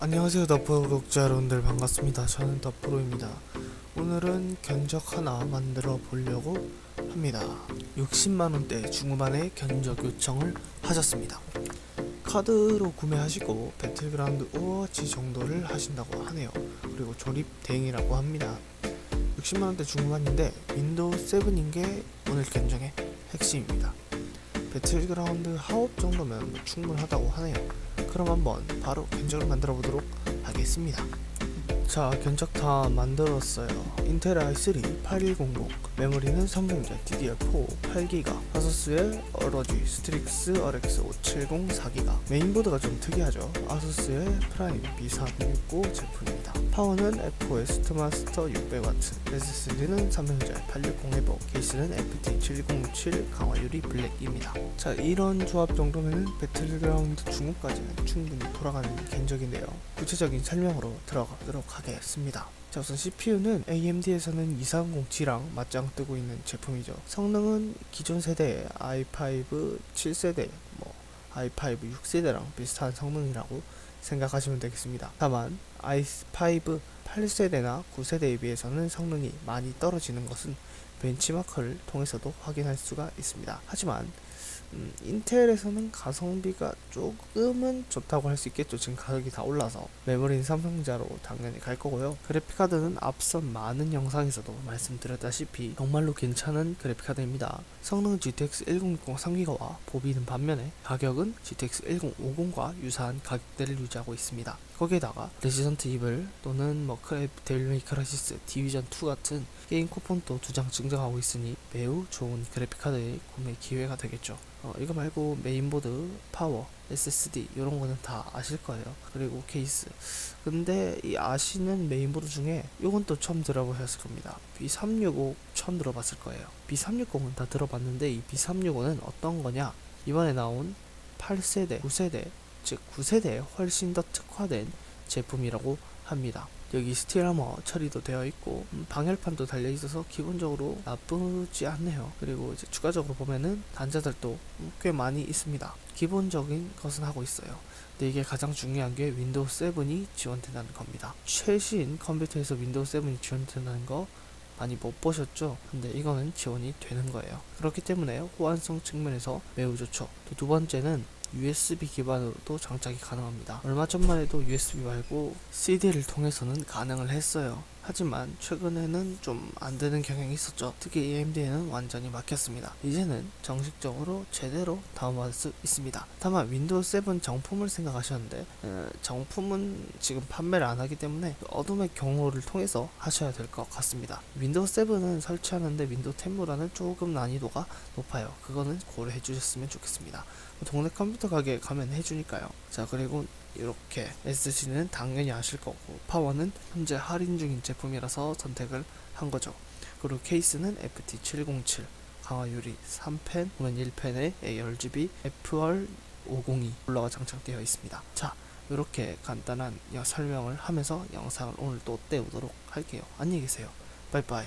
안녕하세요 더프로 구독자 여러분들 반갑습니다. 저는 더프로입니다. 오늘은 견적 하나 만들어 보려고 합니다. 60만원대 중후반에 견적 요청을 하셨습니다. 카드로 구매하시고 배틀그라운드 오버워치 정도를 하신다고 하네요. 그리고 조립 대행이라고 합니다. 60만원대 중후반인데 윈도우 7인 게 오늘 견적의 핵심입니다. 배틀그라운드 하업 정도면 뭐 충분하다고 하네요 그럼 한번 바로 견적을 만들어 보도록 하겠습니다. 자, 견적 다 만들었어요. 인텔 i3 8100 메모리는 삼성전자 DDR4 8기가 아수스의 어러지 스트릭스 RX 570 4기가 메인보드가 좀 특이하죠. 아수스의 프라임 B369 제품입니다. 파워는 FOS 스마스터 600W SSD는 삼성전자 860 에버 케이스는 FT707 강화유리 블랙입니다. 자, 이런 조합 정도면은 배틀그라운드 중국까지는 충분히 돌아가는 견적인데요. 구체적인 설명으로 들어가도록 하겠습니다. 자 우선 CPU는 AMD에서는 230G랑 맞짱 뜨고 있는 제품이죠. 성능은 기존 세대 i5 7세대, 뭐 i5 6세대랑 비슷한 성능이라고 생각하시면 되겠습니다. 다만 i5 8세대나 9세대에 비해서는 성능이 많이 떨어지는 것은 벤치마크를 통해서도 확인할 수가 있습니다. 하지만 음, 인텔에서는 가성비가 조금은 좋다고 할 수 있겠죠. 지금 가격이 다 올라서 메모리는 삼성자로 당연히 갈 거고요. 그래픽카드는 앞선 많은 영상에서도 말씀드렸다시피 정말로 괜찮은 그래픽카드입니다. 성능은 GTX 1060 3기가와 보비는 반면에 가격은 GTX 1050과 유사한 가격대를 유지하고 있습니다. 거기에다가 레지던트 이블 또는 뭐 크랩 데빌메이 크라시스 디비전 2 같은 게임 쿠폰도 두 장 증정하고 있으니 매우 좋은 그래픽카드의 구매 기회가 되겠죠. 어, 이거 말고 메인보드, 파워, SSD 이런 거는 다 아실 거예요. 그리고 케이스. 근데 이 아시는 메인보드 중에 이건 또 처음 들어보셨을 겁니다. B365 처음 들어봤을 거예요. B360은 다 들어봤는데 이 B365는 어떤 거냐? 이번에 나온 8세대, 9세대, 즉 9세대에 훨씬 더 특화된 제품이라고 합니다. 여기 스틸하머 처리도 되어 있고 음, 방열판도 달려 있어서 기본적으로 나쁘지 않네요. 그리고 이제 추가적으로 보면은 단자들도 음, 꽤 많이 있습니다. 기본적인 것은 하고 있어요. 근데 이게 가장 중요한 게 윈도우 7이 지원된다는 겁니다. 최신 컴퓨터에서 윈도우 7이 지원된다는 거 많이 못 보셨죠? 근데 이거는 지원이 되는 거예요. 그렇기 때문에 호환성 측면에서 매우 좋죠. 또 두 번째는 USB 기반으로도 장착이 가능합니다. 얼마 전만 해도 USB 말고 CD를 통해서는 가능을 했어요. 하지만 최근에는 좀 안 되는 경향이 있었죠. 특히 AMD에는 완전히 막혔습니다. 이제는 정식적으로 제대로 다운받을 수 있습니다. 다만 윈도우 7 정품을 생각하셨는데 어, 정품은 지금 판매를 안 하기 때문에 어둠의 경로를 통해서 하셔야 될 것 같습니다. 윈도우 7은 설치하는데 윈도우 10보다는 조금 난이도가 높아요. 그거는 고려해 주셨으면 좋겠습니다. 동네 컴퓨터 가게 가면 해주니까요. 자 그리고 이렇게 SSD는 당연히 아실 거고 파워는 현재 할인 중인 제품이라서 선택을 한 거죠. 그리고 케이스는 FT707 강화유리 3펜 혹은 1펜에 ARGB FR502 쿨러가 장착되어 있습니다. 자 이렇게 간단한 여- 설명을 하면서 영상을 오늘 또 때우도록 할게요. 안녕히 계세요. 빠이빠이.